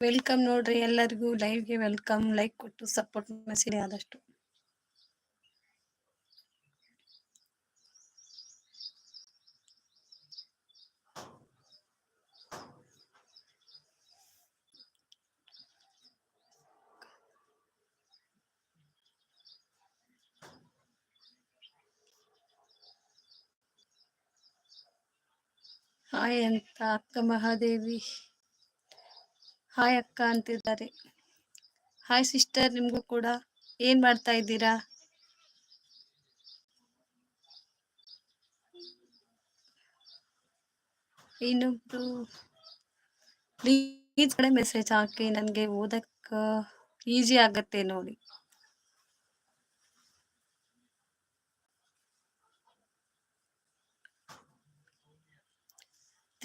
Welcome ನೋಡ್ರಿ ಎಲ್ಲರಿಗೂ ಲೈವ್ಗೆ ವೆಲ್ಕಮ್ ಲೈಕ್ ಕೊಟ್ಟು ಸಪೋರ್ಟ್ ಮೆಸೇಜ್ ಆದಷ್ಟು. ಹಾಯ್ ಅಂತ ಅಕ್ಕ ಮಹಾದೇವಿ. ಹಾಯ್ ಅಕ್ಕ ಅಂತಿದ್ದಾರೆ. ಹಾಯ್ ಸಿಸ್ಟರ್, ನಿಮಗೂ ಕೂಡ. ಏನ್ ಮಾಡ್ತಾ ಇದ್ದೀರಾ? ಇನ್ನೊಬ್ರು ಪ್ಲೀಸ್ ಕಡೆ ಮೆಸೇಜ್ ಹಾಕಿ. ನನಗೆ ಓದಕ್ಕ ಈಸಿ ಆಗತ್ತೆ ನೋಡಿ.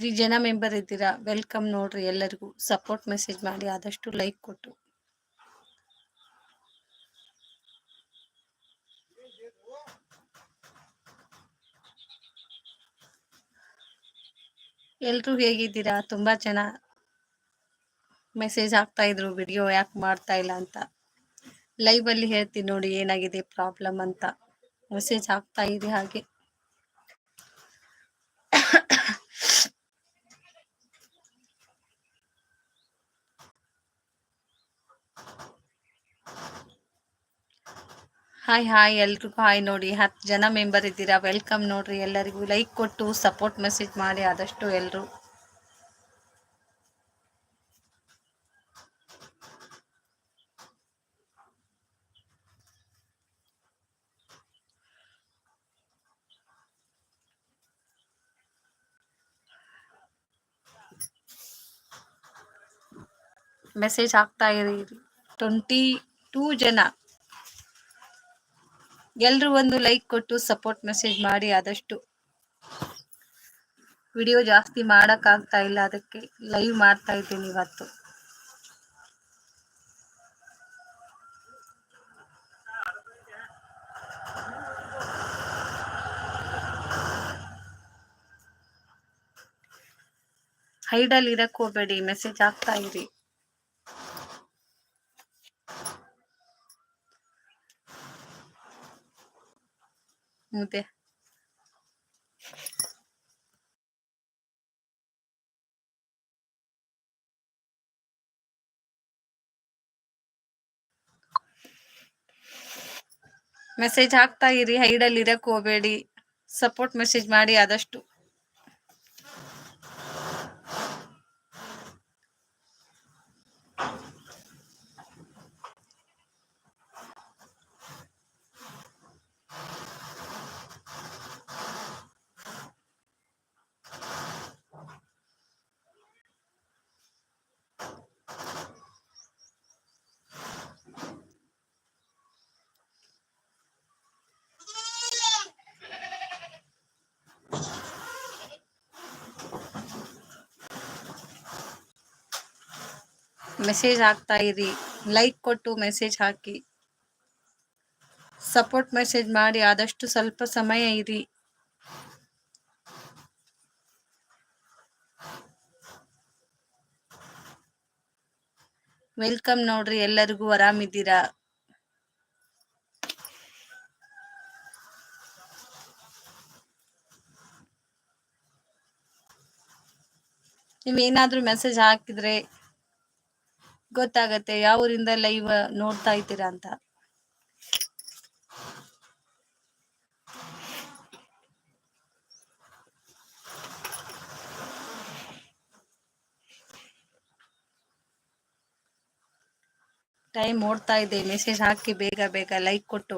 ತ್ರೀ ಜನ ಮೆಂಬರ್ ಇದ್ದೀರಾ, ವೆಲ್ಕಮ್ ನೋಡ್ರಿ ಎಲ್ಲರಿಗೂ. ಸಪೋರ್ಟ್ ಮೆಸೇಜ್ ಮಾಡಿ, ಆದಷ್ಟು ಲೈಕ್ ಕೊಟ್ಟು. ಎಲ್ರು ಹೇಗಿದ್ದೀರಾ? ತುಂಬಾ ಜನ ಮೆಸೇಜ್ ಹಾಕ್ತಾ ಇದ್ರು, ವಿಡಿಯೋ ಯಾಕೆ ಮಾಡ್ತಾ ಇಲ್ಲ ಅಂತ. ಲೈವ್ ಅಲ್ಲಿ ಹೇಳ್ತೀನಿ ನೋಡಿ, ಏನಾಗಿದೆ ಪ್ರಾಬ್ಲಮ್ ಅಂತ. ಮೆಸೇಜ್ ಹಾಕ್ತಾ ಇದೆ ಹಾಗೆ. ಹಾಯ್ ಹಾಯ್ ಎಲ್ರಿಗೂ ಹಾಯ್ ನೋಡಿ. ಹತ್ತು ಜನ ಮೆಂಬರ್ ಇದ್ದೀರಾ? ವೆಲ್ಕಮ್ ನೋಡ್ರಿ ಎಲ್ಲರಿಗೂ. ಲೈಕ್ ಕೊಟ್ಟು ಸಪೋರ್ಟ್ ಮೆಸೇಜ್ ಮಾಡಿ, ಆದಷ್ಟು ಎಲ್ಲರೂ ಮೆಸೇಜ್ ಹಾಕ್ತಾ ಇರಿ. ಟ್ವೆಂಟಿ ಟೂ ಜನ. ಎಲ್ರು ಒಂದು ಲೈಕ್ ಕೊಟ್ಟು ಸಪೋರ್ಟ್ ಮೆಸೇಜ್ ಮಾಡಿ ಆದಷ್ಟು ವಿಡಿಯೋ ಜಾಸ್ತಿ ಮಾಡಕ್ ಆಗ್ತಾ ಇಲ್ಲ. ಅದಕ್ಕೆ ಲೈವ್ ಮಾಡ್ತಾ ಇದ್ದೀನಿ ಇವತ್ತು. ಹೈಡಲ್ಲಿ ಇರಕ್ ಹೋಗ್ಬೇಡಿ. ಮೆಸೇಜ್ ಆಗ್ತಾ ಇರಿ. ಮುದ್ದೆ ಮೆಸೇಜ್ ಹಾಕ್ತಾ ಇರಿ ಹೈಡಲ್ಲಿ ಇರಕ್ ಹೋಗ್ಬೇಡಿ ಸಪೋರ್ಟ್ ಮೆಸೇಜ್ ಮಾಡಿ ಆದಷ್ಟು. ಮೆಸೇಜ್ ಹಾಕ್ತಾ ಇರಿ. ಲೈಕ್ ಕೊಟ್ಟು ಮೆಸೇಜ್ ಹಾಕಿ. ಸಪೋರ್ಟ್ ಮೆಸೇಜ್ ಮಾಡಿ, ಆದಷ್ಟು ಸ್ವಲ್ಪ ಸಮಯ ಇರಿ. ವೆಲ್ಕಮ್ ನೋಡ್ರಿ, ಎಲ್ಲರಿಗೂ ಆರಾಮಿದ್ದೀರಾ? ನೀವೇನಾದ್ರೂ ಮೆಸೇಜ್ ಹಾಕಿದ್ರೆ ಗೊತ್ತಾಗತ್ತೆ ಯಾವ ಊರಿಂದ ಲೈವ್ ನೋಡ್ತಾ ಇದ್ದೀರಾ ಅಂತ. ಟೈಮ್ ಓಡ್ತಾ ಇದೆ ಮೆಸೇಜ್ ಹಾಕಿ ಬೇಗ ಬೇಗ ಲೈಕ್ ಕೊಟ್ಟು.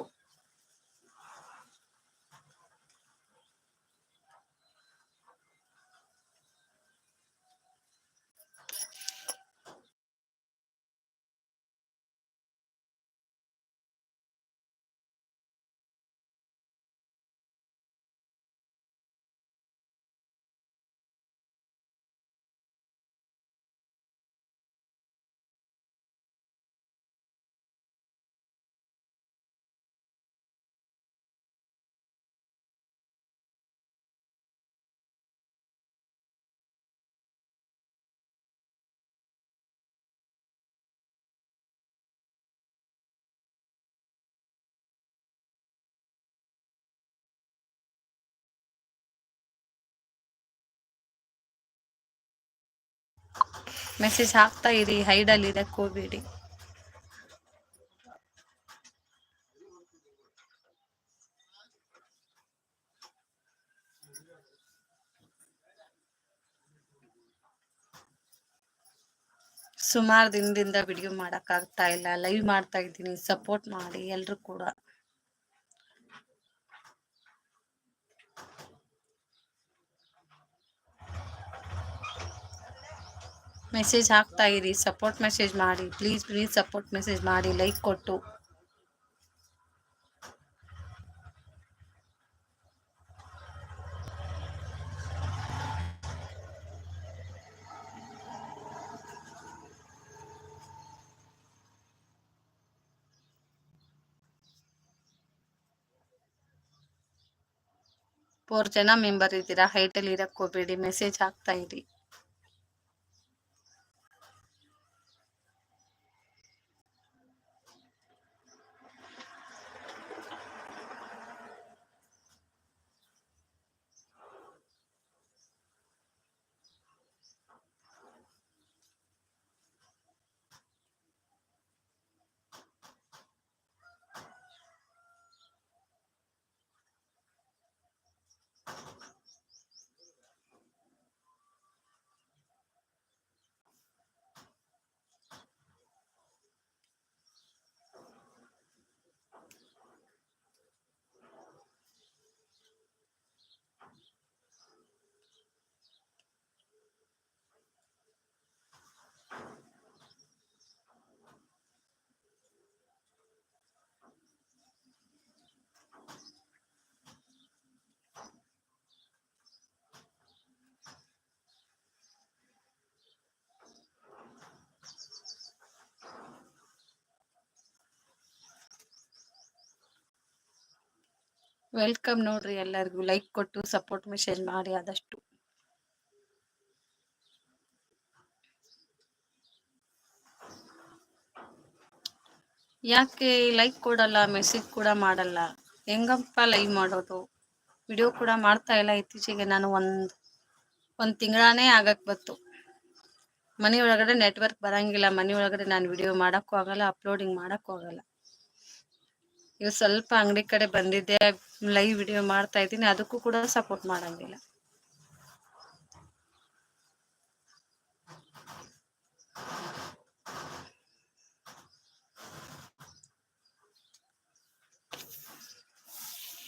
ಮೆಸೇಜ್ ಹಾಕ್ತಾ ಇರಿ ಹೈಡಲ್ಲಿ ಇದಕ್ಕೆ ಹೋಗ್ಬೇಡಿ ಸುಮಾರು ದಿನದಿಂದ ವಿಡಿಯೋ ಮಾಡೋಕ್ಕಾಗ್ತಾ ಇಲ್ಲ ಲೈವ್ ಮಾಡ್ತಾ ಇದ್ದೀನಿ ಸಪೋರ್ಟ್ ಮಾಡಿ ಎಲ್ಲರೂ ಕೂಡ. ಮೆಸೇಜ್ ಹಾಕ್ತಾ ಇರಿ ಸಪೋರ್ಟ್ ಮೆಸೇಜ್ ಮಾಡಿ ಪ್ಲೀಸ್ ಪ್ಲೀಸ್ ಸಪೋರ್ಟ್ ಮೆಸೇಜ್ ಮಾಡಿ ಲೈಕ್ ಕೊಟ್ಟು. ಫೋರ್ ಜನ ಮೆಂಬರ್ ಇದ್ದೀರಾ? ಹೈಟಲ್ಲಿ ಇರಕ್ಕೆ ಹೋಗ್ಬೇಡಿ ಮೆಸೇಜ್ ಹಾಕ್ತಾ ಇರಿ. ವೆಲ್ಕಮ್ ನೋಡ್ರಿ ಎಲ್ಲರಿಗೂ. ಲೈಕ್ ಕೊಟ್ಟು, ಸಪೋರ್ಟ್ ಮೆಸೇಜ್ ಮಾಡಿ ಆದಷ್ಟು. ಯಾಕೆ ಲೈಕ್ ಕೊಡಲ್ಲ, ಮೆಸೇಜ್ ಕೂಡ ಮಾಡಲ್ಲ? ಹೆಂಗಪ್ಪ ಲೈವ್ ಮಾಡೋದು? ವಿಡಿಯೋ ಕೂಡ ಮಾಡ್ತಾ ಇಲ್ಲ. ಇತ್ತೀಚೆಗೆ ನಾನು ಒಂದ್ ಒಂದ್ ತಿಂಗಳಾನೇ ಆಗಕ್ ಬತ್ತು ಮನೆಯೊಳಗಡೆ ನೆಟ್ವರ್ಕ್ ಬರಂಗಿಲ್ಲ. ಮನೆಯೊಳಗಡೆ ನಾನು ವಿಡಿಯೋ ಮಾಡಕ್ಕೂ ಆಗಲ್ಲ, ಅಪ್ಲೋಡಿಂಗ್ ಮಾಡಕ್ಕೂ ಆಗಲ್ಲ. ಇವ್ ಸ್ವಲ್ಪ ಅಂಗಡಿ ಕಡೆ ಬಂದಿದ್ದೆ ಲೈವ್ ವಿಡಿಯೋ ಮಾಡ್ತಾ ಇದ್ದೀನಿ, ಅದಕ್ಕೂ ಕೂಡ ಸಪೋರ್ಟ್ ಮಾಡಂಗಿಲ್ಲ.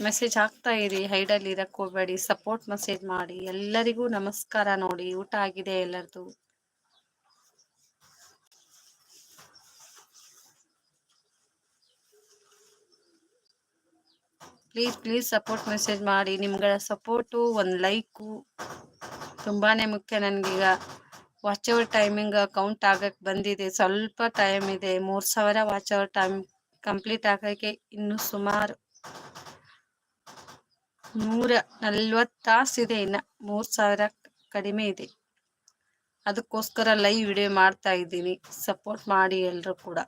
ಮೆಸೇಜ್ ಹಾಕ್ತಾ ಇರಿ ಹೈಡಲ್ಲಿ ಇರಕ್ ಹೋಗ್ಬೇಡಿ ಸಪೋರ್ಟ್ ಮೆಸೇಜ್ ಮಾಡಿ, ಎಲ್ಲರಿಗೂ ನಮಸ್ಕಾರ ನೋಡಿ, ಊಟ ಆಗಿದೆ ಎಲ್ಲರದು. ಪ್ಲೀಸ್ ಪ್ಲೀಸ್ ಸಪೋರ್ಟ್ ಮೆಸೇಜ್ ಮಾಡಿ. ನಿಮ್ಗಳ ಸಪೋರ್ಟು ಒಂದು ಲೈಕು ತುಂಬಾ ಮುಖ್ಯ ನನಗೀಗ. ವಾಚ್ ಅವರ್ ಟೈಮಿಂಗ್ ಕೌಂಟ್ ಆಗಕ್ಕೆ ಬಂದಿದೆ. ಸ್ವಲ್ಪ ಟೈಮ್ ಇದೆ. ಮೂರು ಸಾವಿರ ವಾಚ್ ಅವರ್ ಟೈಮ್ ಕಂಪ್ಲೀಟ್ ಆಗೋಕ್ಕೆ ಇನ್ನು ಸುಮಾರು ನೂರ ನಲ್ವತ್ತು ತಾಸು ಇದೆ ಇನ್ನು. ಮೂರು ಸಾವಿರ ಕಡಿಮೆ ಇದೆ. ಅದಕ್ಕೋಸ್ಕರ ಲೈವ್ ವಿಡಿಯೋ ಮಾಡ್ತಾ ಇದ್ದೀನಿ. ಸಪೋರ್ಟ್ ಮಾಡಿ ಎಲ್ಲರೂ ಕೂಡ.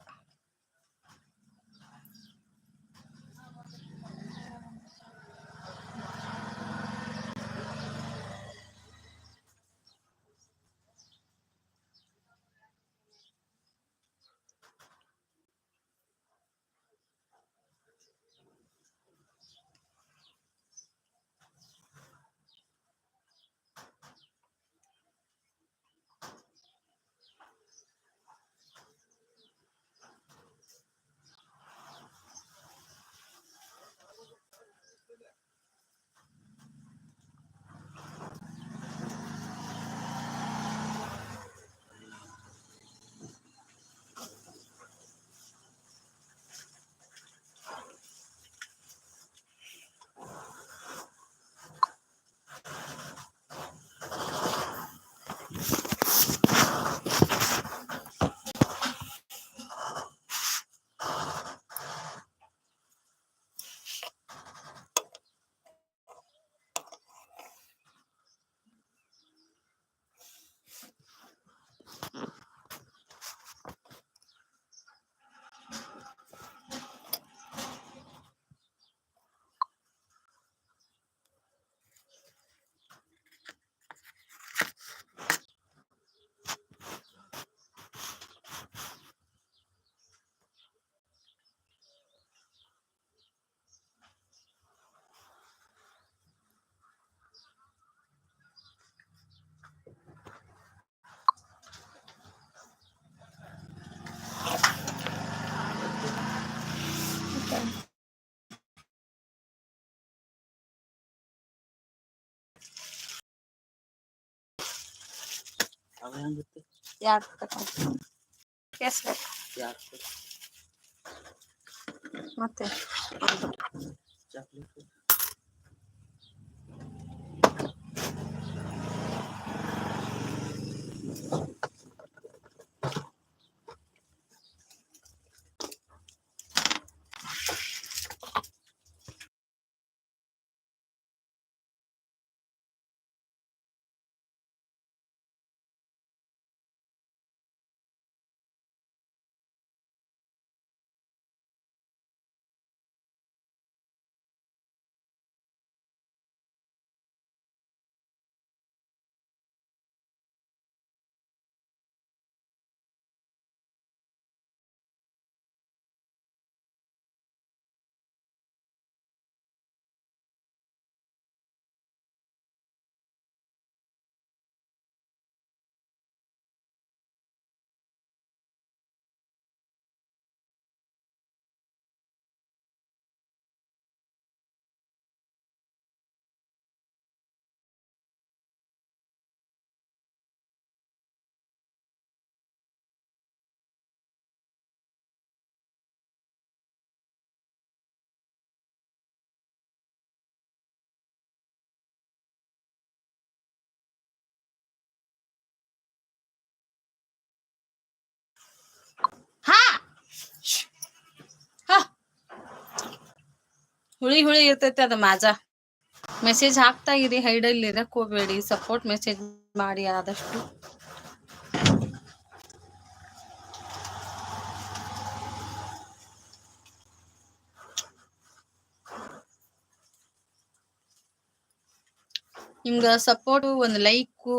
ತಗೊಂಡು ಎಷ್ಟು ಬೇಕು ಮತ್ತೆ? ಚಾಕ್ಲೇಟ್ ಹಾ ಹಾ ಹುಳಿ ಹುಳಿ ಇರ್ತೈತಿ ಅದ ಮಾಜಾ. ಮೆಸೇಜ್ ಹಾಕ್ತಾ ಇರಿ ಹೈಡಲ್ ಇರಕ್ ಹೋಗ್ಬೇಡಿ. ಸಪೋರ್ಟ್ ಮೆಸೇಜ್ ಮಾಡಿ ಆದಷ್ಟು. ನಿಮ್ಗ ಸಪೋರ್ಟ್ ಒಂದ್ ಲೈಕು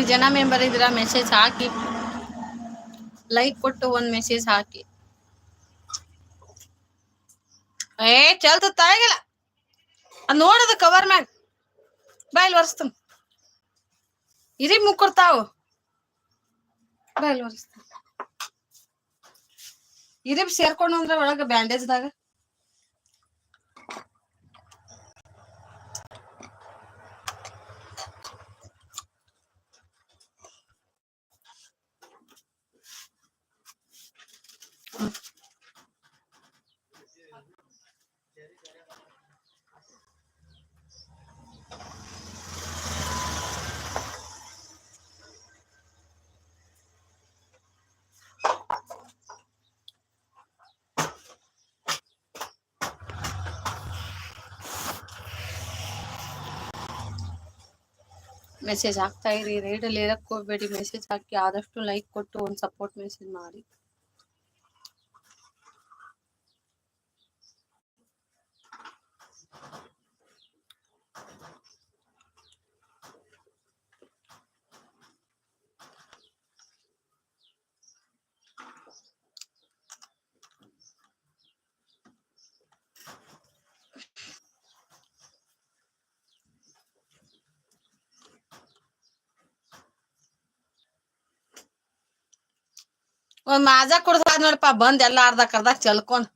ತ್ರೀ ಜನ ಮೆಂಬರ್ ಇದ್ರ ಮೆಸೇಜ್ ಹಾಕಿ. ಲೈಕ್ ಕೊಟ್ಟು ಒಂದ್ ಮೆಸೇಜ್ ಹಾಕಿ. ಏ ಚಲ್ತ ತಾಯಿಲ್ಲ ಅದ್ ನೋಡದ ಕವರ್ ಮ್ಯಾಗ. ಬಾಯ್ಲ್ ಒರ್ಸ್ತ ಇರಿ ಮುಕ್ಕೊಡ್ತಾವ ಬಾಯ್ಲ್ ಒರ್ಸ್ತ ಇರಿಬ್ ಸೇರ್ಕೊಂಡು ಅಂದ್ರ ಒಳಗ ಬ್ಯಾಂಡೇಜ್ದಾಗ ಮೆಸೇಜ್ ಹಾಕ್ತಾ ಇರಿ ರೈಡಲ್ಲಿ ಇರಕ್ ಹೋಗ್ಬೇಡಿ. ಮೆಸೇಜ್ ಹಾಕಿ ಆದಷ್ಟು ಲೈಕ್ ಕೊಟ್ಟು, ಒಂದ್ ಸಪೋರ್ಟ್ ಮೆಸೇಜ್ ಮಾಡಿ. ಒಂದ್ ಮಾಜಾ ಕುಡ್ದ ನೋಡಪ್ಪ, ಬಂದ್ ಎಲ್ಲ ಅರ್ಧ ಕರ್ದಾಗ ಚಲ್ಕೊಂಡ್.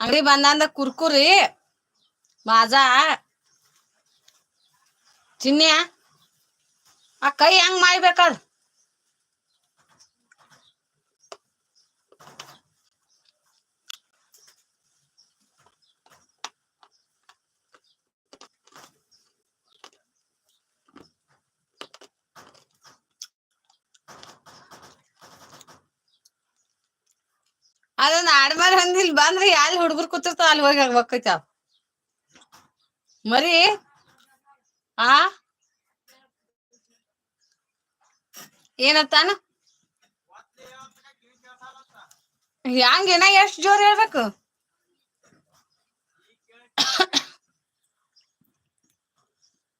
ಅಂಗಡಿ ಬಂದಂದ ಕುರ್ಕುರಿ, ಮಾಜಾ ಚಿನ್ನಿಯ ಆ ಕೈ ಹೆಂಗ್ ಮಾಡ್ಬೇಕದ್ ಅದೊಂದ್ ಆಡ್ಮಾರ್ ಹಂದಿಲ್ ಬಂದ್ರೆ ಅಲ್ಲಿ ಹುಡುಗರು ಕೂತಿರ್ತಾವ ಅಲ್ಲಿ ಹೋಗಿ ಹೋಗ್ತೈತಾವ ಮರಿ, ಆ? ಏನತ್ತಾನ ಹ್ಯಾಂಗ ಏನ ಎಷ್ಟ್ ಜೋರ್ ಹೇಳ್ಬೇಕು?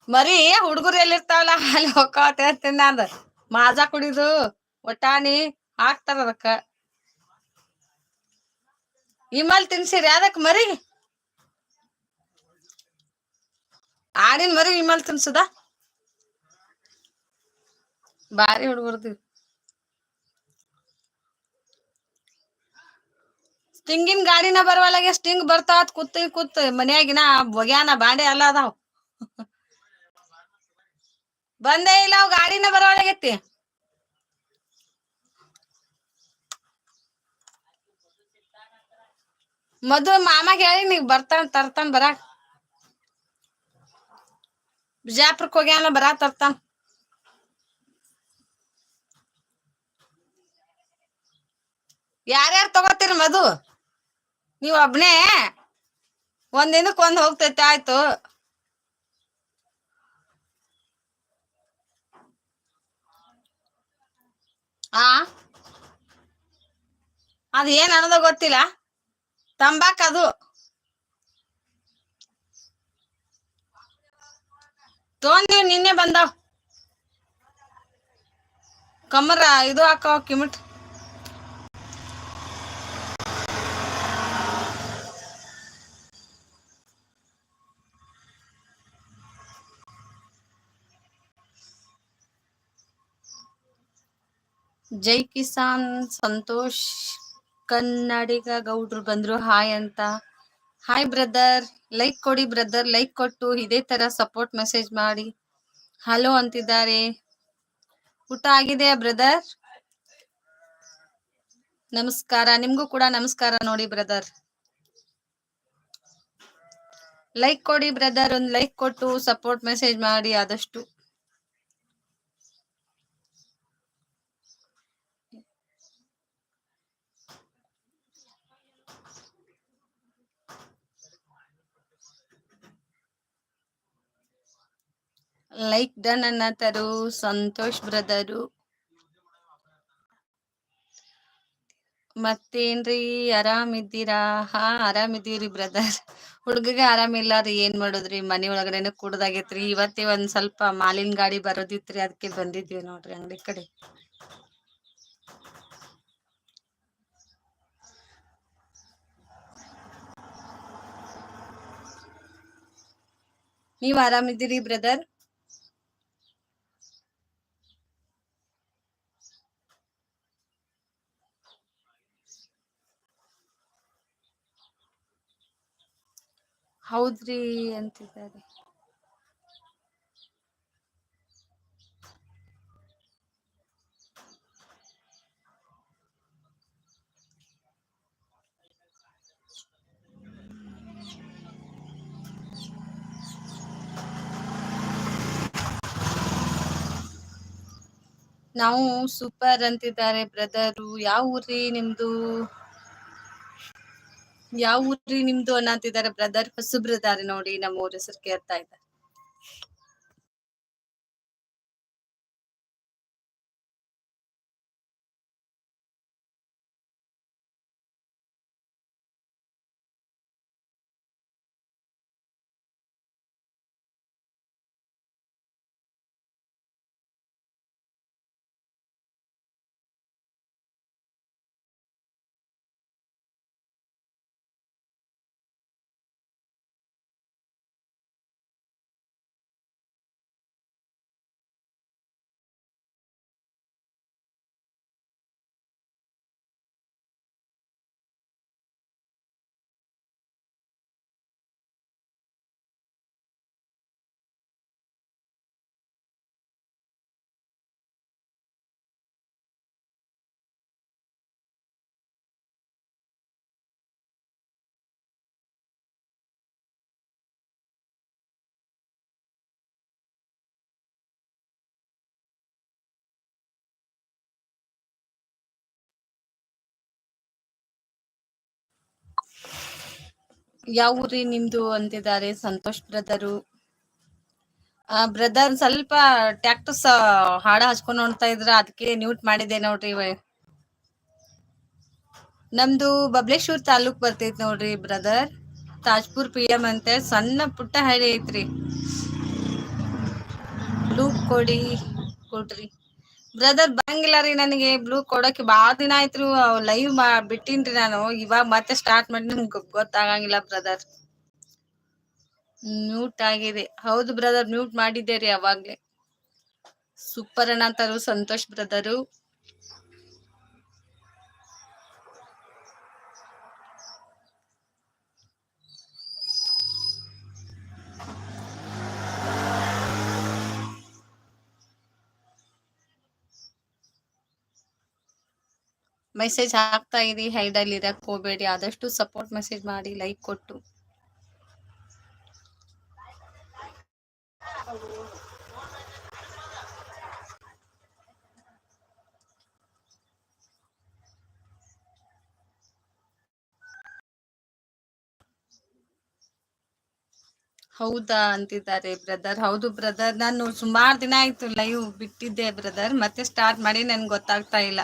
ಮರಿ, ಹುಡುಗರು ಎಲ್ಲಿರ್ತಾವಲ್ಲ ಅಲ್ಲಿ ಹೋಗ್ತೇನೆ ಅಂದ ಮಾಜಾ ಕುಡಿದು, ಒಟ್ಟಾಣಿ ಹಾಕ್ತಾರ ಅದಕ್ಕ. ಇಮಲ್ ತಿನ್ಸಿರಿ ಅದಕ್ಕೆ ಮರಿ. ಆಡಿನ ಮರಿ ವಿಮಲ್ ತಿನ್ಸುದ? ಬಾರಿ ಹುಡುಗರ್ದು. ಸ್ಟಿಂಗಿನ ಗಾಡಿನ ಬರವಲ್ಲಾಗೆ ಸ್ಟಿಂಗ್ ಬರ್ತಾವತ್, ಕೂತ್ ಕೂತ್ ಮನ್ಯಾಗಿನ ಬೊಗ್ಯಾನ ಬಾಂಡೆ ಅಲ್ಲ ಅದಾವ್. ಬಂದೇ ಇಲ್ಲ ಅವ್ ಗಾಡಿನ ಬರವಲ್ಲಾಗೈತಿ ಮಧು ಮಾಮಾಗ ಹೇಳಿ ನೀವ್ ಬರ್ತಾನ ತರ್ತಾನ ಬರಾಕ್. ಬಿಜಾಪುರಕ್ ಹೋಗ್ಯಾನ ಬರಾ ತರ್ತಾನ. ಯಾರ್ಯಾರು ತಗೋತೀರಿ ಮಧು? ನೀವ್ ಒಬ್ನೇ? ಒಂದ್ ದಿನಕ್ ಒಂದ್ ಹೋಗ್ತೈತಿ, ಆಯ್ತು. ಆ? ಅದ್ ಏನ್ ಅನ್ನೋದ ಗೊತ್ತಿಲ್ಲ. ತಂಬಾಕ್ ಅದು. ತೊಗೊಂಡಿವ್ ನಿನ್ನೆ ಬಂದಾವ್. ಕಮರ ಇದು ಹಾಕಾವ ಕಿಮಿಟ್ ಜೈ ಕಿಸಾನ್ ಸಂತೋಷ್. ಕನ್ನಡಿಗ ಗೌಡ್ರು ಬಂದ್ರು, ಹಾಯ್ ಅಂತ. ಹಾಯ್ ಬ್ರದರ್, ಲೈಕ್ ಕೊಡಿ ಬ್ರದರ್, ಲೈಕ್ ಕೊಟ್ಟು ಇದೇ ತರ ಸಪೋರ್ಟ್ ಮೆಸೇಜ್ ಮಾಡಿ. ಹಲೋ ಅಂತಿದ್ದಾರೆ. ಊಟ ಆಗಿದೆಯಾ ಬ್ರದರ್? ನಮಸ್ಕಾರ. ನಿಮ್ಗೂ ಕೂಡ ನಮಸ್ಕಾರ ನೋಡಿ ಬ್ರದರ್. ಲೈಕ್ ಕೊಡಿ ಬ್ರದರ್, ಒಂದ್ ಲೈಕ್ ಕೊಟ್ಟು ಸಪೋರ್ಟ್ ಮೆಸೇಜ್ ಮಾಡಿ ಆದಷ್ಟು. ಲೈಕ್ ಡನ್ ಅನ್ನತರು, ಸಂತೋಷ್ ಬ್ರದರು. ಮತ್ತೇನ್ರಿ, ಆರಾಮಿದ್ದೀರಾ? ಹಾ, ಆರಾಮಿದ್ದೀವ್ರಿ ಬ್ರದರ್. ಹುಡುಗಗೆ ಆರಾಮಿಲ್ಲ ರೀ ಏನ್ ಮಾಡುದ್ರಿ? ಮನಿ ಒಳಗಡೆನೆ ಕುಡ್ದಾಗೈತ್ರಿ. ಇವತ್ತೇ ಒಂದ್ ಸ್ವಲ್ಪ ಮಾಲಿನ ಗಾಡಿ ಬರೋದಿತ್ರಿ ಅದಕ್ಕೆ ಬಂದಿದ್ವಿ ನೋಡ್ರಿ ಅಂಗಡಿ ಕಡೆ. ನೀವ್ ಆರಾಮಿದ್ದೀರಿ ಬ್ರದರ್? ಹೌದ್ರಿ ಅಂತಿದ್ದಾರೆ. ನಾವು ಸೂಪರ್ ಅಂತಿದ್ದಾರೆ ಬ್ರದರು. ಯಾವ ಊರ್ರಿ ನಿಮ್ದು? ಯಾವ ಊರಿ ನಿಮ್ದು ಅನ್ನಂತಿದ್ದಾರೆ ಬ್ರದರ್ ಹೊಸಬ್ರದಾರೆ ನೋಡಿ ನಮ್ಮ ಊರ ಹೆಸರು ಕೇಳ್ತಾ ಇದ್ದಾರೆ. ಯಾವ ಊರಿ ನಿಮ್ದು ಅಂತಿದ್ದಾರೆ? ಸಂತೋಷ್ ಬ್ರದರು. ಬ್ರದರ್ ಸ್ವಲ್ಪ ಟ್ಯಾಕ್ಟರ್ಸ್ ಹಾಡ ಹಚ್ಕೊಂಡ್ ನೋಡ್ತಾ ಇದ್ರ, ಅದಕ್ಕೆ ನ್ಯೂಟ್ ಮಾಡಿದೆ ನೋಡ್ರಿ ನಮ್ದು ಬಬ್ಲೇಶ್ವರ್ ತಾಲೂಕ್ ಬರ್ತೈತ್ ನೋಡ್ರಿ ಬ್ರದರ್. ತಾಜ್ಪುರ್ ಪಿ ಎಂ ಅಂತ, ಸಣ್ಣ ಪುಟ್ಟ ಹಳ್ಳಿ ಐತ್ರಿ. ಲೂಪ್ ಕೊಡಿ, ಕೊಡ್ರಿ. ಬ್ರದರ್ ಬಂಗಿಲ್ಲ ರೀ ನನಗೆ. ಬ್ಲೂ ಕೊಡಕ್ಕೆ ಬಾಳ ದಿನ ಆಯ್ತು ಲೈವ್ ಮಾ ಬಿಟ್ಟಿನ್ರಿ ನಾನು. ಇವಾಗ ಮತ್ತೆ ಸ್ಟಾರ್ಟ್ ಮಾಡಿ, ನಿಮ್ಗೆ ಗೊತ್ತಾಗಂಗಿಲ್ಲ ಬ್ರದರ್ ಮ್ಯೂಟ್ ಆಗಿದೆ. ಹೌದು ಬ್ರದರ್ ಮ್ಯೂಟ್ ಮಾಡಿದ್ದೆ ರೀ ಅವಾಗ್ಲೇ. ಸೂಪರ್ ಅಣ್ಣ ಅಂತಾರು, ಸಂತೋಷ್ ಬ್ರದರು ಮೆಸೇಜ್ ಹಾಕ್ತಾ ಇರಿ ಹೈಡಲ್ಲಿ ಇರಕ್ ಹೋಗ್ಬೇಡಿ. ಆದಷ್ಟು ಸಪೋರ್ಟ್ ಮೆಸೇಜ್ ಮಾಡಿ ಲೈಕ್ ಕೊಟ್ಟು. ಹೌದಾ ಅಂತಿದ್ದಾರೆ ಬ್ರದರ್ ಹೌದು ಬ್ರದರ್ ನಾನು ಸುಮಾರು ದಿನ ಆಯ್ತು ಲೈವ್ ಬಿಟ್ಟಿದ್ದೆ ಬ್ರದರ್ ಮತ್ತೆ ಸ್ಟಾರ್ಟ್ ಮಾಡಿ, ನನ್ಗೆ ಗೊತ್ತಾಗ್ತಾ ಇಲ್ಲ.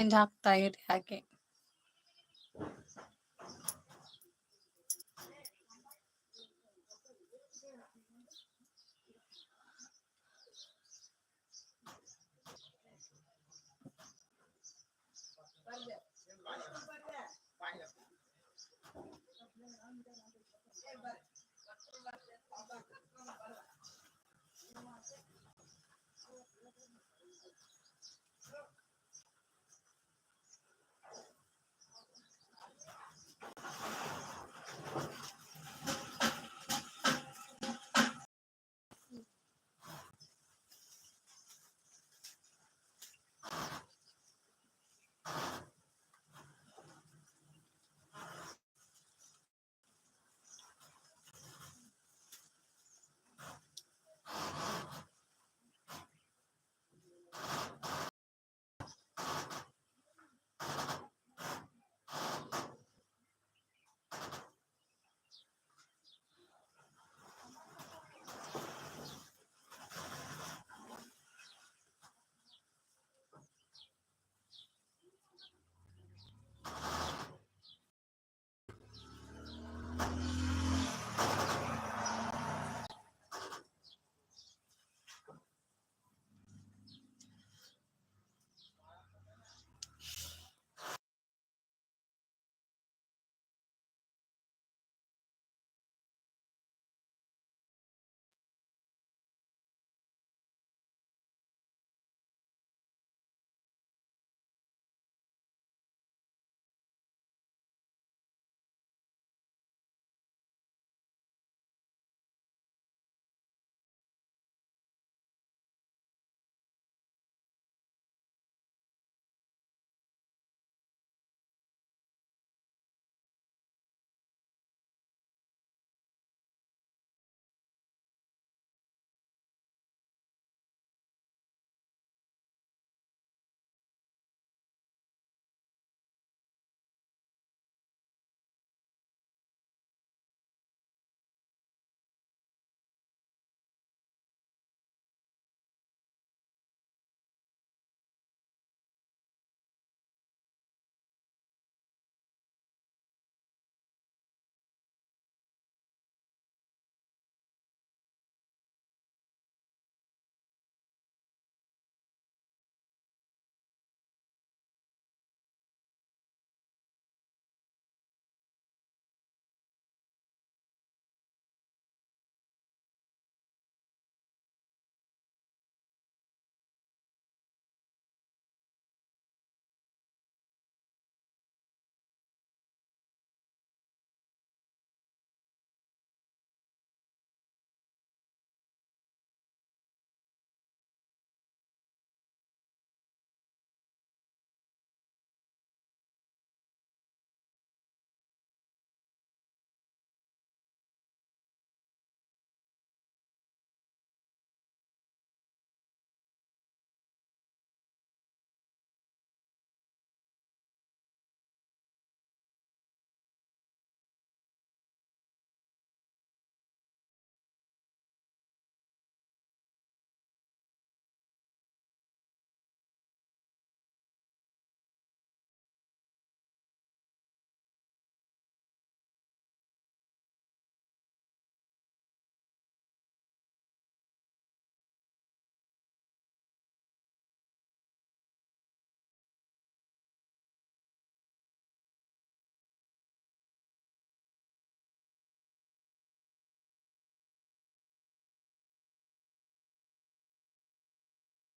ಮೆಸೇಜ್ ಹಾಕ್ತಾ ಇರಿ ಹಾಗೆ